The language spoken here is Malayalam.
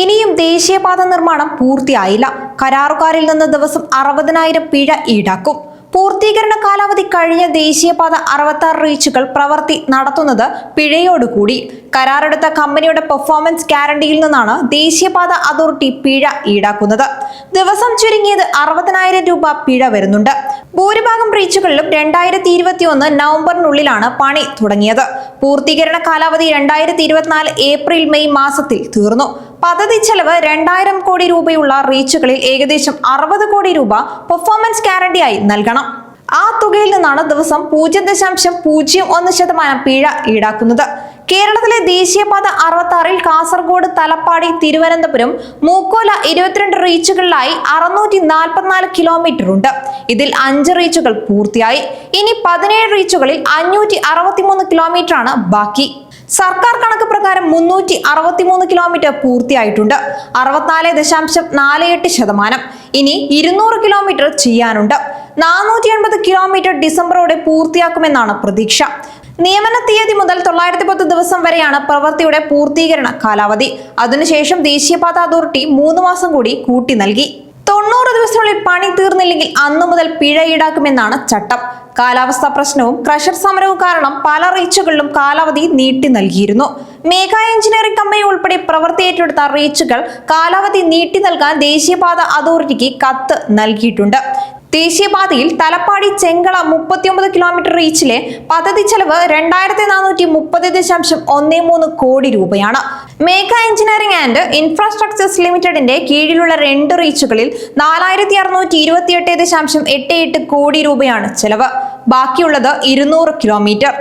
ഇനിയും ദേശീയപാത നിർമ്മാണം പൂർത്തിയായില്ല. കരാറുകാരിൽ നിന്ന് ദിവസം അറുപതിനായിരം പിഴ ഈടാക്കും. പൂർത്തീകരണ കാലാവധി കഴിഞ്ഞ ദേശീയപാത അറുപത്താറ് റീച്ചുകൾ പ്രവൃത്തി നടത്തുന്നത് പിഴയോടുകൂടി. കരാറെടുത്ത കമ്പനിയുടെ പെർഫോമൻസ് ഗ്യാരണ്ടിയിൽ നിന്നാണ് ദേശീയപാത അതോറിറ്റി പിഴ ഈടാക്കുന്നത്. ദിവസം ചുരുങ്ങിയത് അറുപതിനായിരം രൂപ പിഴ വരുന്നുണ്ട്. ഭൂരിഭാഗം റീച്ചുകളിലും രണ്ടായിരത്തി ഇരുപത്തിയൊന്ന് നവംബറിനുള്ളിലാണ് പണി തുടങ്ങിയത്. പൂർത്തീകരണ കാലാവധി രണ്ടായിരത്തി ഇരുപത്തിനാല് ഏപ്രിൽ മെയ് മാസത്തിൽ തീർന്നു. പദ്ധതി ചെലവ് രണ്ടായിരം കോടി രൂപയുള്ള റീച്ചുകളിൽ ഏകദേശം അറുപത് കോടി രൂപ പെർഫോമൻസ് ഗ്യാരണ്ടിയായി നൽകണം. ആ തുകയിൽ നിന്നാണ് ദിവസം പൂജ്യം ദശാംശം പൂജ്യം ഒന്ന് ശതമാനം പിഴ ഈടാക്കുന്നത്. കേരളത്തിലെ ദേശീയപാത അറുപത്താറിൽ കാസർഗോഡ് തലപ്പാടി തിരുവനന്തപുരം മൂക്കോല ഇരുപത്തിരണ്ട് റീച്ചുകളിലായി അറുന്നൂറ്റി നാൽപ്പത്തിനാല് കിലോമീറ്റർ ഉണ്ട്. ഇതിൽ അഞ്ച് റീച്ചുകൾ പൂർത്തിയായി. ഇനി പതിനേഴ് റീച്ചുകളിൽ അഞ്ഞൂറ്റി അറുപത്തിമൂന്ന് കിലോമീറ്റർ ആണ് ബാക്കി. സർക്കാർ കണക്ക് പ്രകാരം മുന്നൂറ്റി അറുപത്തിമൂന്ന് കിലോമീറ്റർ പൂർത്തിയായിട്ടുണ്ട്. അറുപത്തിനാല് ദശാംശം നാല് എട്ട് ശതമാനം. ഇനി ഇരുന്നൂറ് കിലോമീറ്റർ ചെയ്യാനുണ്ട്. നാനൂറ്റി എൺപത് കിലോമീറ്റർ ഡിസംബറോടെ പൂർത്തിയാക്കുമെന്നാണ് പ്രതീക്ഷ. നിയമന തീയതി മുതൽ തൊള്ളായിരത്തി പത്ത് ദിവസം വരെയാണ് പ്രവൃത്തിയുടെ പൂർത്തീകരണ കാലാവധി. അതിനുശേഷം ദേശീയപാത അതോറിറ്റി മൂന്ന് മാസം കൂടി കൂട്ടി നൽകി. തൊണ്ണൂറ് ദിവസത്തിനുള്ളിൽ പണി തീർന്നില്ലെങ്കിൽ അന്നു മുതൽ പിഴ ഈടാക്കുമെന്നാണ് ചട്ടം. കാലാവസ്ഥാ പ്രശ്നവും ക്രഷർ സമരവും കാരണം പല റീച്ചുകളിലും കാലാവധി നീട്ടി നൽകിയിരുന്നു. മേഘ എഞ്ചിനീയറിംഗ് കമ്പനി ഉൾപ്പെടെ പ്രവൃത്തി ഏറ്റെടുത്ത റീച്ചുകൾ കാലാവധി നീട്ടി നൽകാൻ ദേശീയപാത അതോറിറ്റിക്ക് കത്ത് നൽകിയിട്ടുണ്ട്. ദേശീയപാതയിൽ തലപ്പാടി ചെങ്കള മുപ്പത്തിയൊമ്പത് കിലോമീറ്റർ റീച്ചിലെ പദ്ധതി ചെലവ് രണ്ടായിരത്തി നാനൂറ്റി മുപ്പത് ദശാംശം ഒന്നേ മൂന്ന് കോടി രൂപയാണ്. മേഘ എഞ്ചിനീയറിംഗ് ആൻഡ് ഇൻഫ്രാസ്ട്രക്ചേഴ്സ് ലിമിറ്റഡിന്റെ കീഴിലുള്ള രണ്ട് റീച്ചുകളിൽ നാലായിരത്തി അറുന്നൂറ്റി ഇരുപത്തിയെട്ട് ദശാംശം എട്ട് എട്ട് കോടി രൂപയാണ് ചെലവ്. ബാക്കിയുള്ളത് ഇരുന്നൂറ് കിലോമീറ്റർ